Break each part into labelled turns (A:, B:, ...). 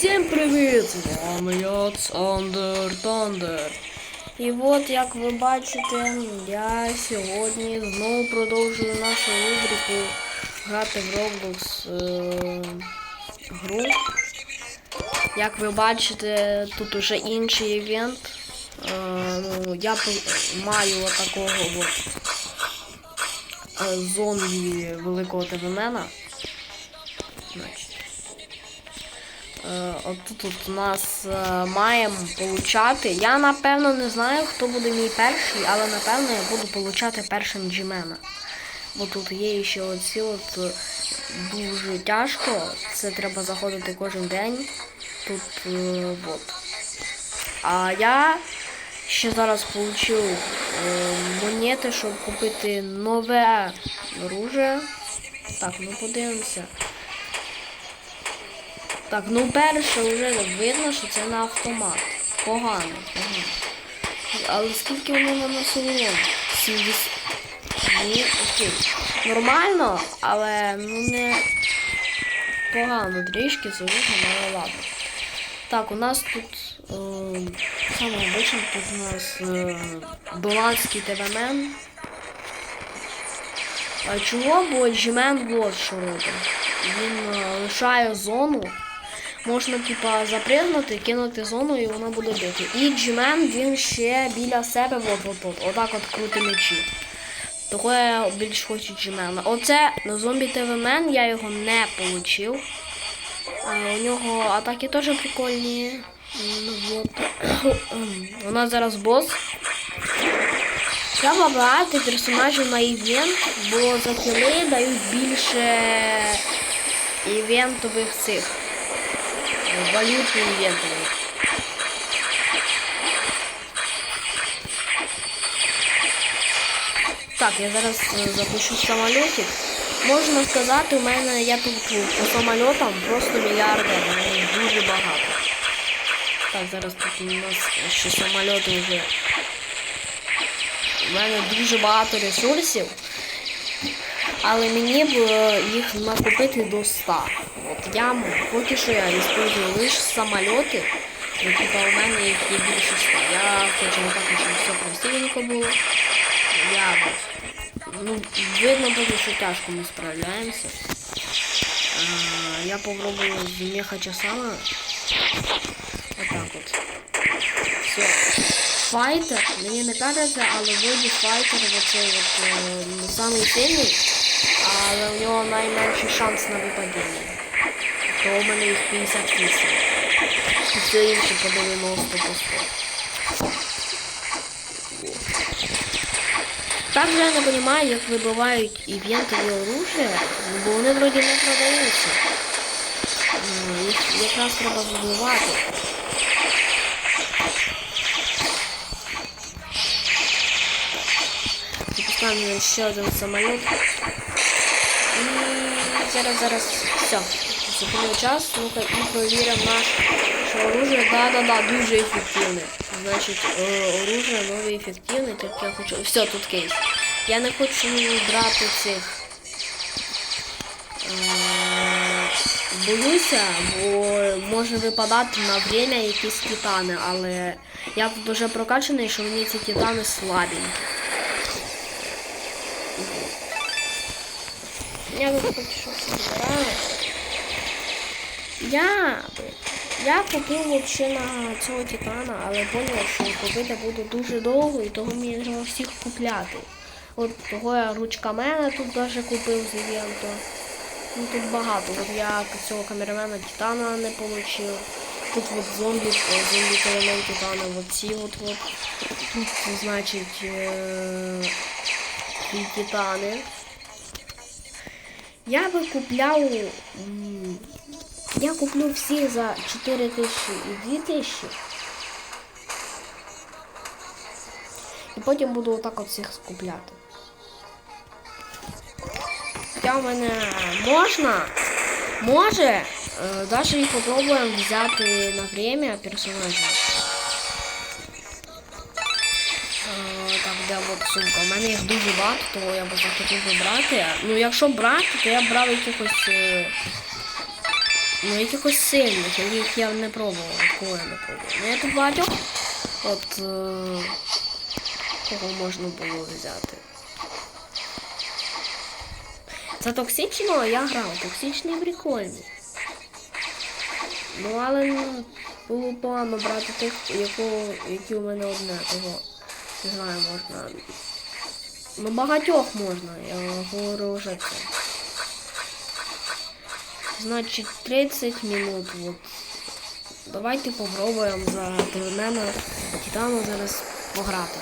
A: Всім привіт! З вами я Цандер Тандер. І от, як ви бачите, я сьогодні знову продовжую нашу рубрику грати в Roblox е, гру. Як ви бачите, тут уже інший івент. Е, ну, я маю отакого от е, зомбі великого ТВМена. Е, От у нас е, маємо получати. Я напевно не знаю, хто буде мій перший, але напевно я буду получати першим Джимена. Бо тут є ще оці от е, дуже тяжко. Це треба заходити кожен день. Тут от. А я ще зараз получив монети, щоб купити нове оружие. Так, ну подивимося. Так, ну перше вже видно, що це на автомат. Погано, погано. Але скільки воно наносило? 70. Ні, окей. Нормально, але ну не погано трішки, звісно, але ладно. Так, у нас тут е, саме обично тут у нас е, Доланський ТВМен. А чого? Бо Джимен вот що робить. Він е, лишає зону. Можна, типа, запригнути, кинути зону і вона буде бити. І Джимен він ще біля себе от от от отак от крути мечі. Того я більш хочу Джимена. Оце на зомбі ТВ-мен, я його не получив. А, у нього атаки теж прикольні. У нас зараз бос. Треба брати персонажів на івент, бо за кіли дають більше івентових цих. Валютних івентових. Так, я зараз е, запущу самолітик. Можна сказати, у мене я тут по самольотам просто мільярди, дуже багато. Так, зараз тут у нас ще самоліти вже. У мене дуже багато ресурсів. Але мені б е, їх накупити до 100. От я поки що я використовую лише самоліти. Ну, у мене їх є більше 100. Я хочу так, щоб все красивенько було. Я ну, видно буде, що тяжко ми справляємося. А, я попробую з меха-часами. Отак от. Все. Файтер, мені не кажеться, але вроді файтер оцей от е, не самий але у нього найменший шанс на випадіння. То у мене їх 58. І все інше по 90 по 100. Также я не понимаю, як вибивають івентові оружия, ну, бо вони вроді не продаються. Ну, Їх якраз треба вибивати. Запускаємо ще один самоліт. Зараз, зараз, все. Зупинив час, ну-ка і провіримо наше оружие. Да-да-да, дуже ефективне. Значить, е, оружие нове ефективне, тільки я хочу. Все, тут кейс. Я не хочу брати цих. Е, Боюся, бо може випадати на время якісь титани, але я дуже прокачаний, що мені ці титани слабенькі. Я тут поки що. Я, я купив вообще на цього титана, але зрозумів, що купити буду дуже довго і того мені треба всіх купляти. От того я ручкамена тут даже купив з івенту. Ну тут багато. От я цього камерамена титана не получив. Тут от зомбі, зомбі елемент титана, от ці от от. Тут, значить, е- титани. Я би купляв. Я куплю всі за 4 тисячі і 2 тисячі. І потім буду отак от всіх скупляти. Хоча в мене можна, може, е, навіть і попробуємо взяти на время персонажа. Е, Так, де от сумка. У мене їх дуже багато, тому я б захотів би брати. Ну, якщо брати, то я брав якихось. е, Ну, якихось сильних, яких я не пробував, кого я не пробував. Ну, я тут багатьох. От е, кого можна було взяти. Це токсично, я грав. Токсичний прикольний. Ну, але ну, було погано брати тих, які у мене одне того. Не знаю, можна. Ну багатьох можна, я говорю вже це. Значить 30 минут. Вот. Давайте попробуємо за Термена Титану зараз пограти.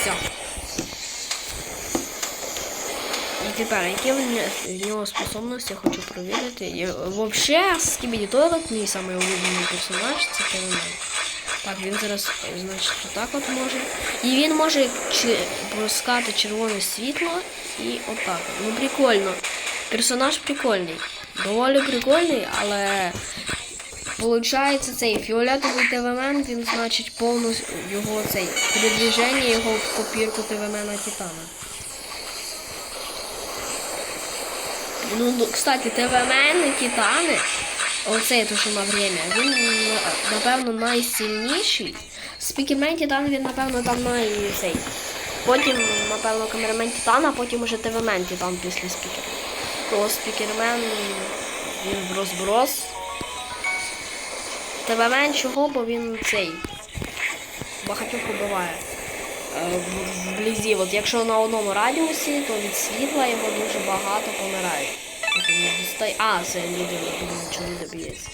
A: Все. І тепер, які в нього способності я хочу провірити. І, Вообще, Скібіді Тойлет, мій самий персонаж, це Термен. Так, він зараз, значить, отак от може. І він може пускати червоне світло і отак. Ну прикольно. Персонаж прикольний. Доволі прикольний, але Получається цей фіолетовий ТВМ, він значить повністю його цей передвіження його в копірку ТВМ Титана. Ну, ну, кстати, ТВМ Титани, оцей то, що на время, він ну, напевно найсильніший. Спікермен Титан він, напевно, там най цей. Потім, напевно, камерамен Титан, а потім уже ТВМен Титан після спікера. То спікермен він в розброс. ТВМен чого, бо він цей. Багатьох убиває. Е, Вблизі, от якщо на одному радіусі, то від світла його дуже багато помирає. От він не дістає- А, це людина, він нічого не доб'ється.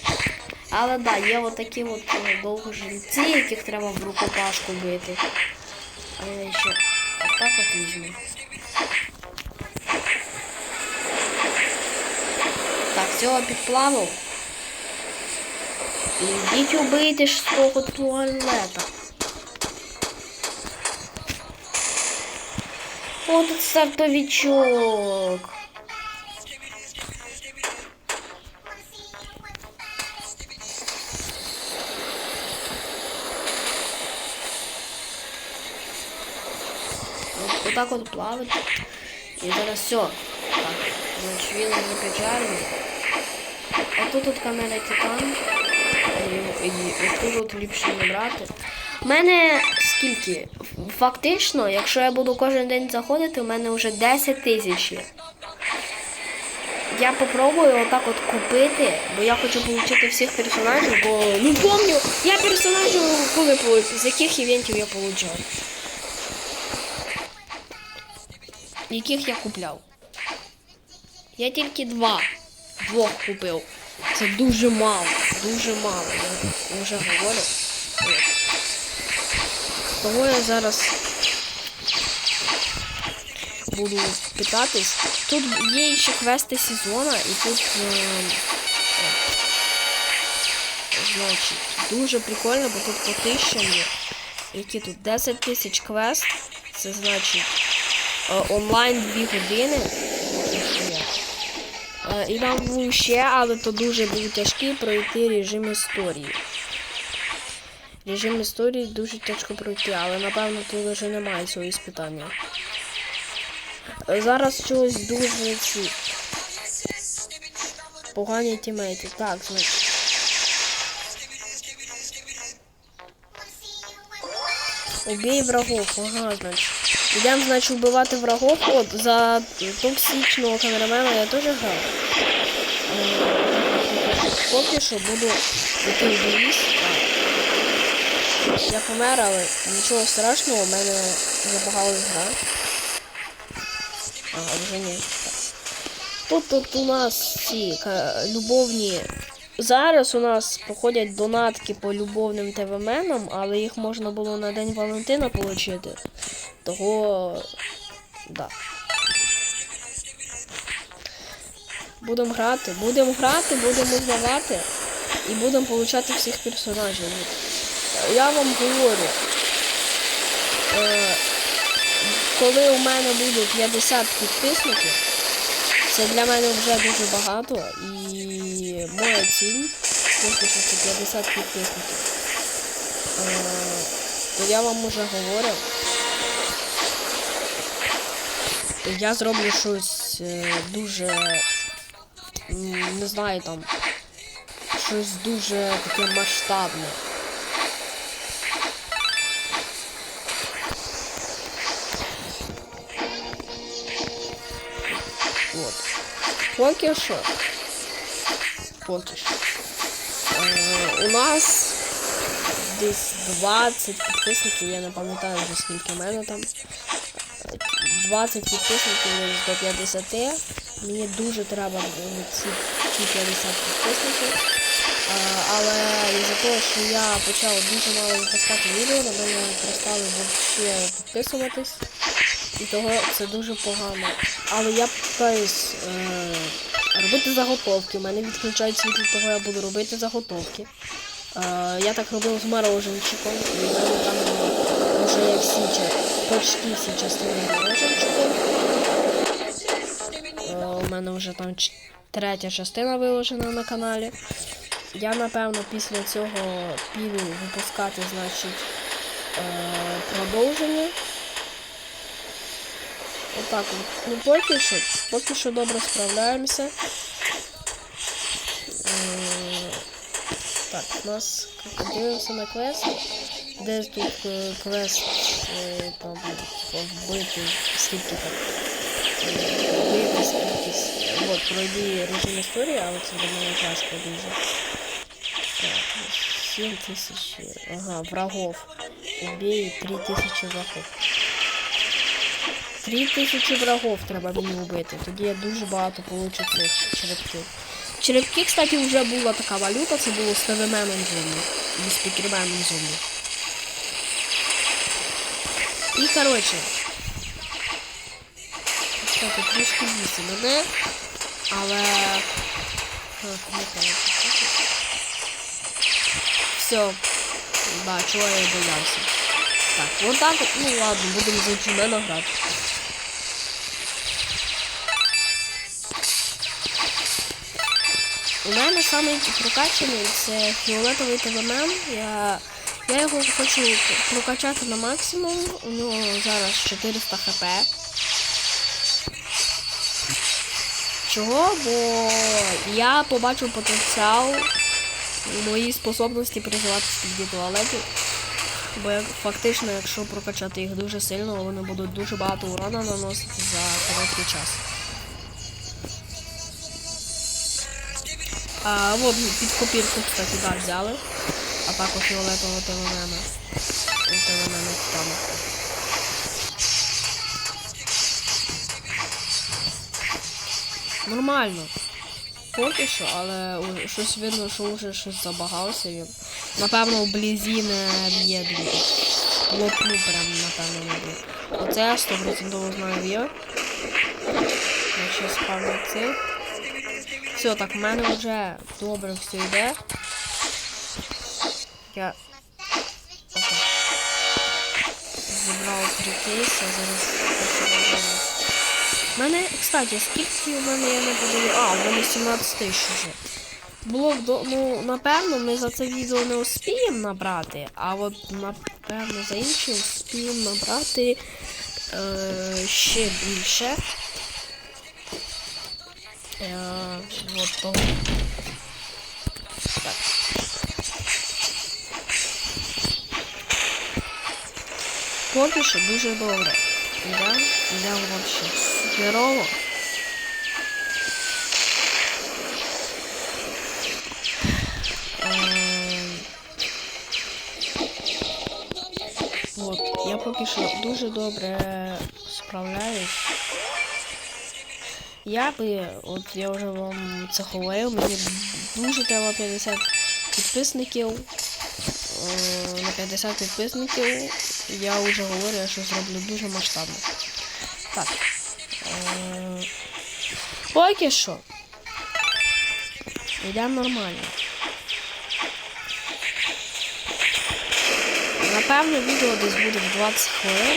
A: Але да, є от такі от е, довгожильці, яких треба в рукопашку бити. А я ще отак от візьму. Так, цього підплавив. Ідіть убийте ж з того туалета. О, тут стартовичок. От, отак от плавать. І зараз все. Так, значить він не печальний. А тут от камера Титан. І, і, і тут от ліпше не брати. У мене скільки? Фактично, якщо я буду кожен день заходити, у мене вже 10 тисяч. Я попробую отак от купити, бо я хочу отримати всіх персонажів, бо не помню, я персонажів коли з яких івентів я получав. Яких я купляв. Я тільки два. Двох купив. Це дуже мало, дуже мало. Я вже говорю. Того я зараз буду питатись. Тут є ще квести сезона і тут е, значить, дуже прикольно, бо тут по тисячам. Які тут 10 тисяч квест. Це значить е, онлайн 2 години. Е, І там був ще, але то дуже був тяжкий пройти режим історії. Режим історії дуже тяжко пройти, але напевно тут вже немає цього іспитання. Е, Зараз чогось дуже ці погані тімейти. Так, значить. Убей врагов, ага, значить. Йдемо, значить, вбивати врагов. От, за токсичного камерамена я теж грав. Е, Поки що буду йти в. Я помер, але нічого страшного, у мене забагалась гра. Ага, вже ні. Тут, тут у нас ці любовні. Зараз у нас проходять донатки по любовним ТВМенам, але їх можна було на День Валентина отримати. Того. Да. Будемо грати, будемо грати, будемо узнавати і будемо получати всіх персонажів. Я вам говорю, е, коли у мене буде 50 підписників, це для мене вже дуже багато і моя ціль це 50 підписників. Е, то я вам уже говорю. Я зроблю щось е, дуже не знаю там щось дуже таке масштабне. От. Поки що. Поки що. Е, у нас десь 20 підписників, я не пам'ятаю вже скільки в мене там. 20 підписників до 50. Мені дуже треба е, ці, ці 50 підписників. Е, але із-за того, що я почав дуже мало випускати відео, на мене перестали взагалі підписуватись. І того це дуже погано. Але я питаюсь е, робити заготовки. У мене відключають світло, того я буду робити заготовки. Е, я так робив з мороженчиком, і там вже є всі, ча- почти всі частини. Е, у мене вже там третя частина виложена на каналі. Я напевно після цього піду випускати, значить, е, продовження. Отак от. Ну поки що, поки що добре справляємося. Е, Так, у нас дивимося на квест. Де тут е, квест там типа, вбити скільки там. е, Вбити скількись. От, пройди режим історії, але це до мене тяжко дуже. Так, 7 тисяч. Ага, врагов. Убей 3 тисячі врагов. Три тисячі врагов треба мені вбити. Тоді я дуже багато получу цих черепків. Черепки, кстати, вже була така валюта, це було з ТВМеном зомбі. І з зомбі. І коротше. Кстати, трішки бісі мене. Але. Все. Да, чого я боявся. Так, вот так от, ну ладно, будемо за джемена грати. У мене самий прокачаний це фіолетовий ТВМ. Я, я його хочу прокачати на максимум. У нього зараз 400 хп. Чого? Бо я побачив потенціал у моїй способності призивати з-під туалетів. Бо я, фактично, якщо прокачати їх дуже сильно, вони будуть дуже багато урона наносити за короткий час. А, вот під копірку, кстати, да, взяли. А також фіолетового телемена. Телемена там. Нормально. Поки що, але щось видно, що вже щось забагався він. Напевно, вблизі не б'є дві. Лопну прям, напевно, не б'є. Оце я 100% знаю б'є. Якщо спавню цих. Все, так, в мене вже добре все йде. Я. Опа. Зібрав три кейси, зараз У мене, кстати, скільки у мене я не подаю. А, у мене 17 тисяч вже. Було ну, напевно, ми за це відео не успіємо набрати, а от напевно за інше успіємо набрати е, ще більше. Е, от Поки що дуже добре. Йдемо, йдемо вообще суперово. Ем, От, я поки що дуже добре справляюсь. Я би, от я вже вам це говорив, мені дуже треба 50 підписників. Е, На 50 підписників я вже говорю, що зроблю дуже масштабно. Так. Е, Поки що. Йдемо нормально. Напевно, відео десь буде в 20 хвилин,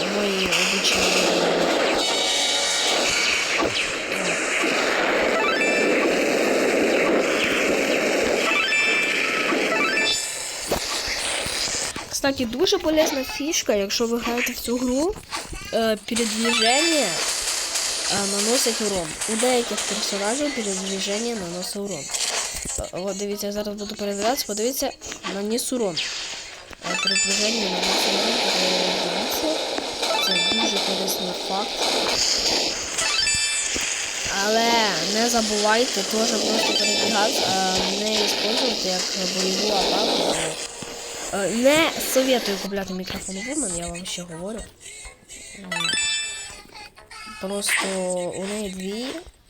A: як мої обичні. Кстати, дуже полезна фішка, якщо ви граєте в цю гру, е, передвіження е, наносить урон. У деяких персонажів передвіження наносить урон. От дивіться, я зараз буду передивлятися, подивіться, наніс урон. Е, При движенні урон, подивіться. Це дуже корисний факт. Але не забувайте теж просто перебігати, а не використовувати як бойову атаку. Е, Не советую купляти мікрофон Woman, я вам ще говорю. Просто у неї дві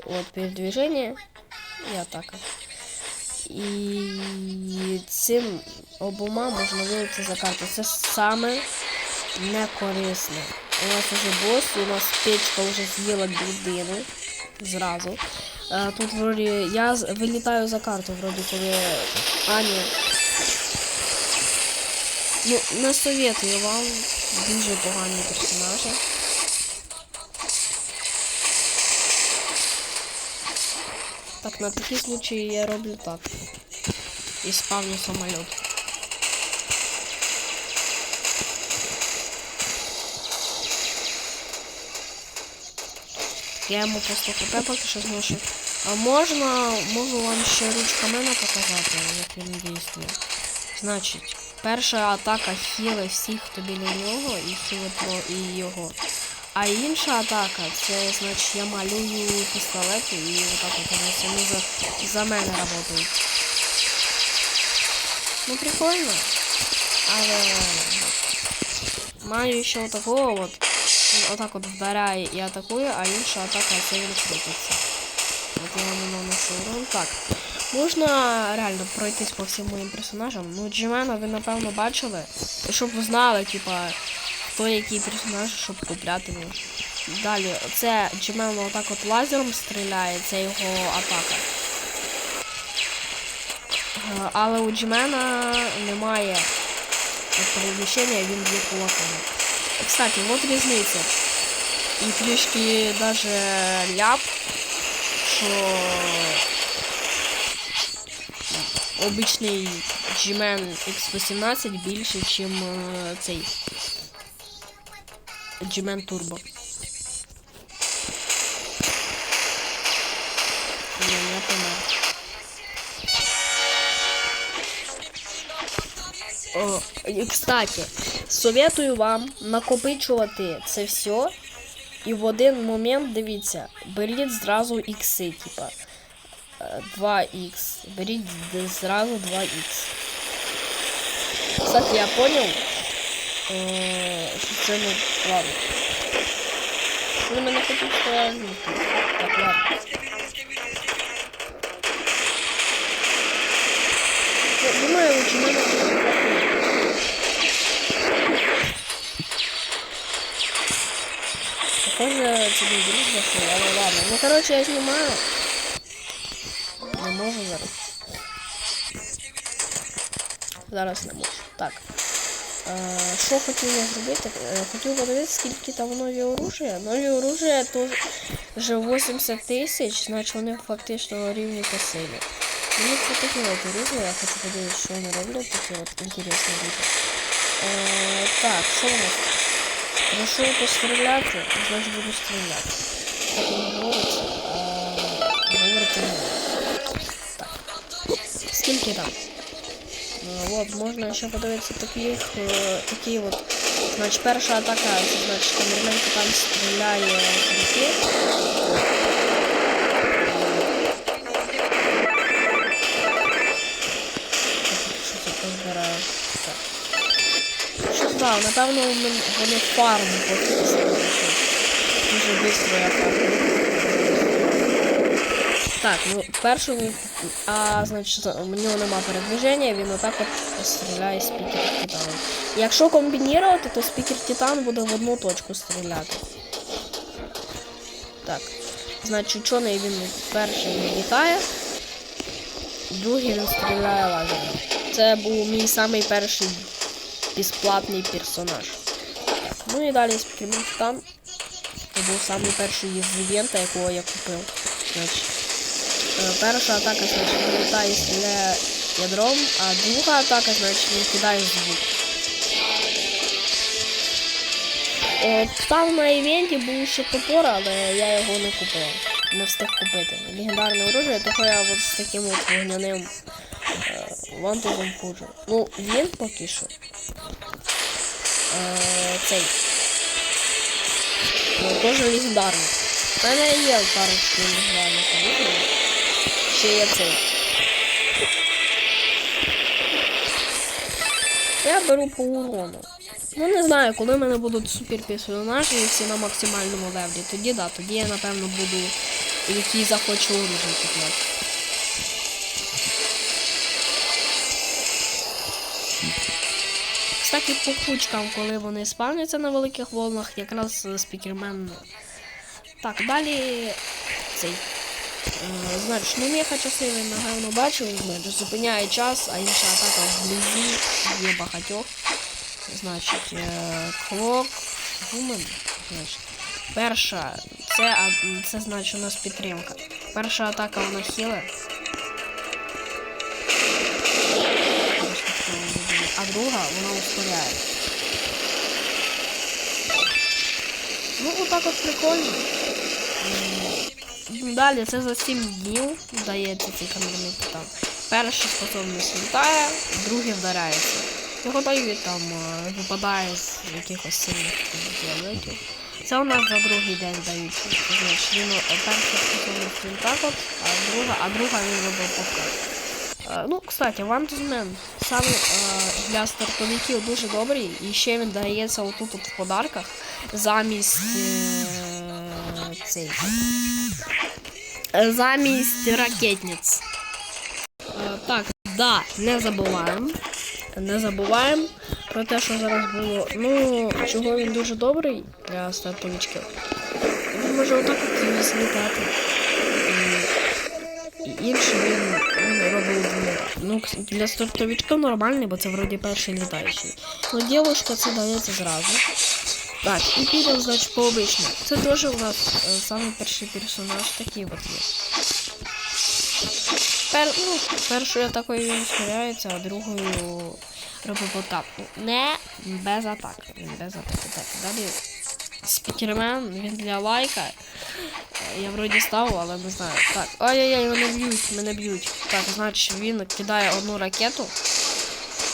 A: от передвиження і атака. І цим обома можна вилити за карту. Це саме некорисне. У нас уже бос, у нас печка вже з'їла людину зразу. Е, Тут вроді я вилітаю за карту, вроді коли Аня. Ну, не советую вам. Дуже погані персонажі. Так, на такий случай я роблю так. І спавню самоліт. Я йому просто хп поки що зношу. А можна, можу вам ще ручками показати, як він дійствує. Значить, перша атака хіли всіх, хто біля нього, і хіли про і його. А інша атака, це значить я малюю пістолети і отак от вони самі за, за мене працюють. Ну прикольно. Але маю ще отакого от. Він отак от вдаряє і атакує, а інша атака це він крутиться. От я йому наношу урон. Так. Можна реально пройтись по всім моїм персонажам. Ну, Джимена ви напевно бачили. Щоб ви знали, типа, хто який персонаж, щоб купляти його. Далі, це Джимен отак от лазером стріляє, це його атака. Е, Але у Джимена немає переміщення, він б'є кулаками. Кстати, вот різниця. І трішки даже ляп, що обичний G-Man X18 більше, ніж цей G-Man Turbo. О, кстати, советую вам накопичувати це все. І в один момент, дивіться, беріть зразу ікси, типа. Е, 2х. Беріть д- зразу 2х. Кстати, я понял, е, що це не ладно. Вони мене хочуть сказати. Так, ладно. Я Думаю, у мене буде Похоже, це не дружба, що, але ладно. Ну, короче, я знімаю. Не можу зараз. Зараз не можу. Так. Е, Що хотів я зробити? Е, Хотів подивитися, скільки там нові оружия. Нові оружия то вже 80 тисяч, значить вони фактично рівні по силі. Мені це таке от оружие, я хочу подивитися, що вони роблять, таке от інтересне дуже. Е, так, що у нас? Прошу постріляти, значить буду стріляти. Скільки там? Ну, от, можна ще подивитися таких, е, такі от. Значить, перша атака, це значить, камерменко там стріляє позбираю? Так. Напевно, вони фарм почистили. Дуже швидко я фармлю. Так, ну першу він- а значить у нього нема передвиження, він отак от стріляє спікер Титаном. Якщо комбінувати, то спікер Титан буде в одну точку стріляти. Так. Значить, чорний він перший літає, другий він стріляє лазером. Це був мій самий перший безплатний персонаж. Ну і далі спікер Титан. Це був самий перший із івента, якого я купив. Значить, Перша атака, значить, він стріляє ядром, а друга атака, значить, він кидає звук. От, там на івенті був ще топор, але я його не купив. не встиг купити. Легендарне оружие, того я от з таким от вогняним е, вантузом ходжу. Ну, він поки що. Е, цей. Ну, теж легендарний. У мене є парочку легендарних оружий. Ще є цей. Я беру по урону. Ну не знаю, коли в мене будуть супер персонажі і всі на максимальному левлі, тоді да, тоді я напевно буду який захочу оружие купляти. Кстати, по кучкам, коли вони спавняться на великих волнах, якраз е, спікермен. Так, далі цей. Е, Значить, ну меха часовий, напевно, бачив, значить, зупиняє час, а інша атака вблизі є багатьох. Значить, е, Клок, Гумен. Значить, перша, це, це значить у нас підтримка. Перша атака вона хіле. А друга вона ускоряє. Ну, отак от прикольно. Далі це за 7 днів дається цей камерний там. Перша способність літає, другий вдаряється. Його дають там е, випадає з якихось сильних діалетів. Це у нас за другий день дають. Значить, він е, перша способність він так от, а друга, а друга він робив показ. Е, Ну, кстати, вантузмен саме для стартовиків дуже добрий, і ще він дається отут от в подарках замість е, цей. Замість ракетниць. Е, так, да, не забуваємо. Не забуваємо про те, що зараз було. Ну, чого він дуже добрий для стартовичків. Він може отак от злітати. І, і інший він, робив двома. Ну, для стартовичка нормальний, бо це вроді перший літаючий. Ну, дівушка це дається зразу. Так, і підемо, значить, по обичному. Це теж у нас е, самий перший персонаж такий от є. Пер, ну, першою атакою він схиляється, а другою робить потап. Не без атак. Він без атаки. Так, далі спікермен, він для лайка. Я вроді ставив, але не знаю. Так, ай-яй-яй, мене б'ють, мене б'ють. Так, значить він кидає одну ракету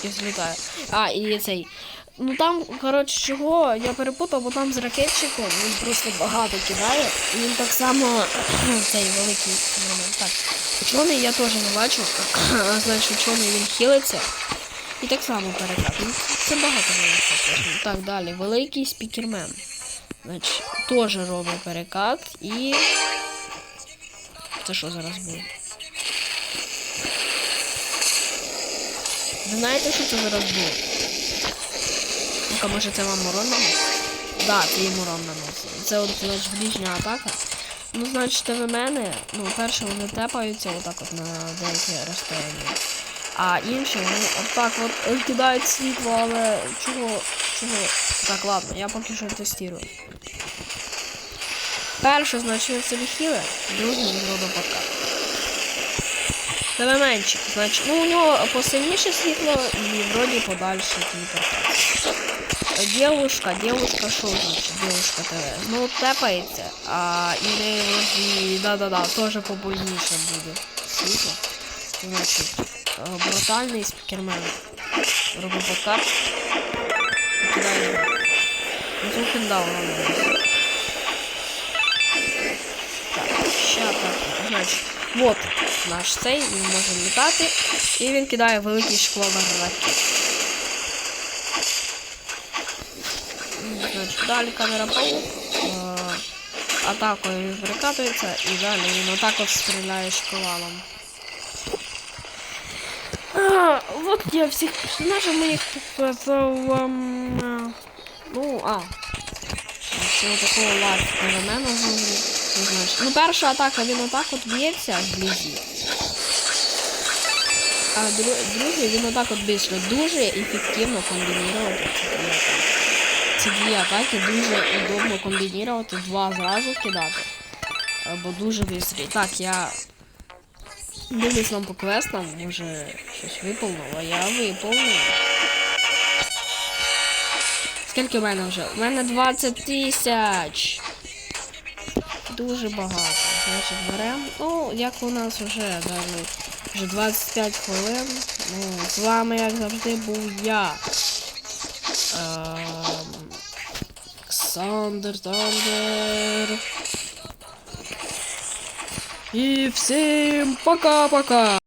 A: і злітає. А, і цей. Ну там, коротше, чого, я перепутав, бо там з ракетчиком він просто багато кидає. І він так само цей великий. Так, учений я теж не бачу. Значить, учений він хилиться. І так само перекат. Ну, це багато великих. Так, далі. Великий спікермен. Значить, теж робить перекат і. Це що зараз буде? Ви знаєте, що це зараз буде? Ну-ка, може це вам урон наносить? Да, це їм урон наносить. Це от значить, ближня атака. Ну, значить, в мене, ну, перше вони тепаються отак от на деякі розстояння. А інші вони отак от е, кидають світло, але чого, чого? Так, ладно, я поки що тестую. Перше, значить, він собі хіле, другий він робить подкат. Тебе менше. Значить, ну у нього посильніше світло і вроді подальше подкат. Девушка, девушка, що значить? Девушка ТВ. Ну, тепається, а і не да-да-да, теж побольніше буде. Світло. Значить, е, брутальний спікермен. Робить подкат. Кидає його. Ну, Звук Так, ще так. Значить, от наш цей, він може літати. І він кидає великий шквал ракет. Значить, далі камера паук. Е, Атакою він перекатується і далі він отак от стріляє шквалом. А, вот я всіх персонажів моїх показав вам. а, Ну, а. Цього такого лайк перемена знову. Не знаю. Ну, перша атака він отак от б'ється вблизі. А дру, другий він отак от більше дуже ефективно комбінувати ці дві атаки. Дуже удобно комбінувати, два зразу кидати. Або дуже швидко. Так, я дивлюсь нам по квестам, може щось виповнило, я виповнив. Скільки в мене вже? У мене 20 тисяч. Дуже багато. Значить, беремо. Ну, як у нас вже дали вже 25 хвилин. Ну, з вами, як завжди, був я. Ем, Олександр Тандер. И всем пока-пока!